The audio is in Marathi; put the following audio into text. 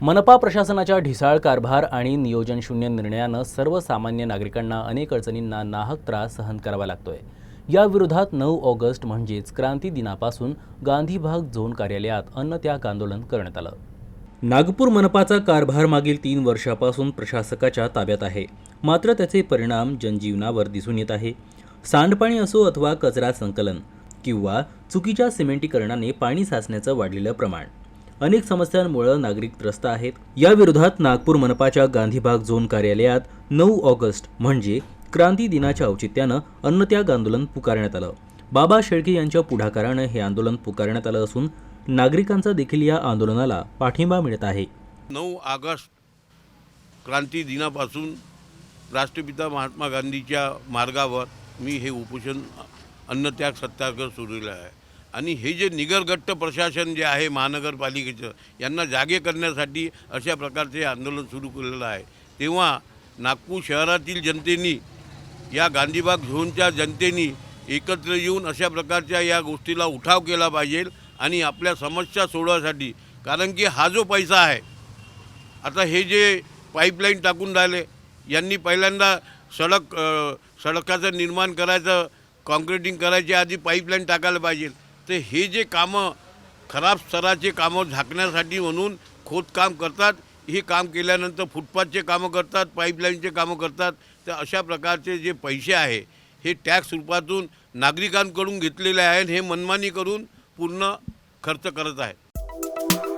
मनपा प्रशासनाच्या ढिसाळ कारभार आणि नियोजनशून्य निर्णयानं सर्वसामान्य नागरिकांना अनेक अडचणींना नाहक त्रास सहन करावा लागतोय. याविरोधात नऊ ऑगस्ट म्हणजेच क्रांती दिनापासून गांधी भाग झोन कार्यालयात अन्नत्याग आंदोलन करण्यात आलं. नागपूर मनपाचा कारभार मागील तीन वर्षापासून प्रशासकाच्या ताब्यात आहे. मात्र त्याचे परिणाम जनजीवनावर दिसून येत आहे. सांडपाणी असो अथवा कचरा संकलन किंवा चुकीच्या सिमेंटीकरणाने पाणी साचण्याचं वाढलेलं प्रमाण. अनेक समस्यांमुळे नागरिक त्रस्त आहेत. या विरोधात नागपूर मनपाच्या गांधीबाग झोन कार्यालयात नऊ ऑगस्ट म्हणजे क्रांती दिनाच्या औचित्यानं अन्नत्याग आंदोलन पुकारण्यात आलं. बाबा शेळके यांच्या पुढाकारानं हे आंदोलन पुकारण्यात आलं असून नागरिकांचा देखील या आंदोलनाला पाठिंबा मिळत आहे. नऊ ऑगस्ट क्रांती दिनापासून राष्ट्रपिता महात्मा गांधीच्या मार्गावर मी हे उपोषण अन्नत्याग सत्याग्रह सुरू आहे. आणि हे जे निगरगट्ट प्रशासन जे आहे महानगरपालिकेचं यांना जागे करण्यासाठी अशा प्रकारचे आंदोलन सुरू केलेलं आहे. तेव्हा नागपूर शहरातील जनतेनी या गांधीबाग झोनच्या जनतेनी एकत्र येऊन अशा प्रकारच्या या गोष्टीला उठाव केला पाहिजे आणि आपल्या समस्या सोडवासाठी कारण की हा जो पैसा आहे आता हे जे पाईपलाईन टाकून राहिले यांनी पहिल्यांदा सडक सडकाचं निर्माण करायचं कॉन्क्रिटिंग करायच्या आधी पाईपलाईन टाकायला पाहिजे. तर हे जे कामं खराब स्तराचे कामं झाकण्यासाठी म्हणून खोदकाम करतात हे काम केल्यानंतर फुटपाथचे कामं करतात पाईपलाईनचे कामं करतात तर अशा प्रकारचे जे पैसे आहे हे टॅक्स रूपातून नागरिकांकडून घेतलेले आहेत हे मनमानी करून पूर्ण खर्च करत आहेत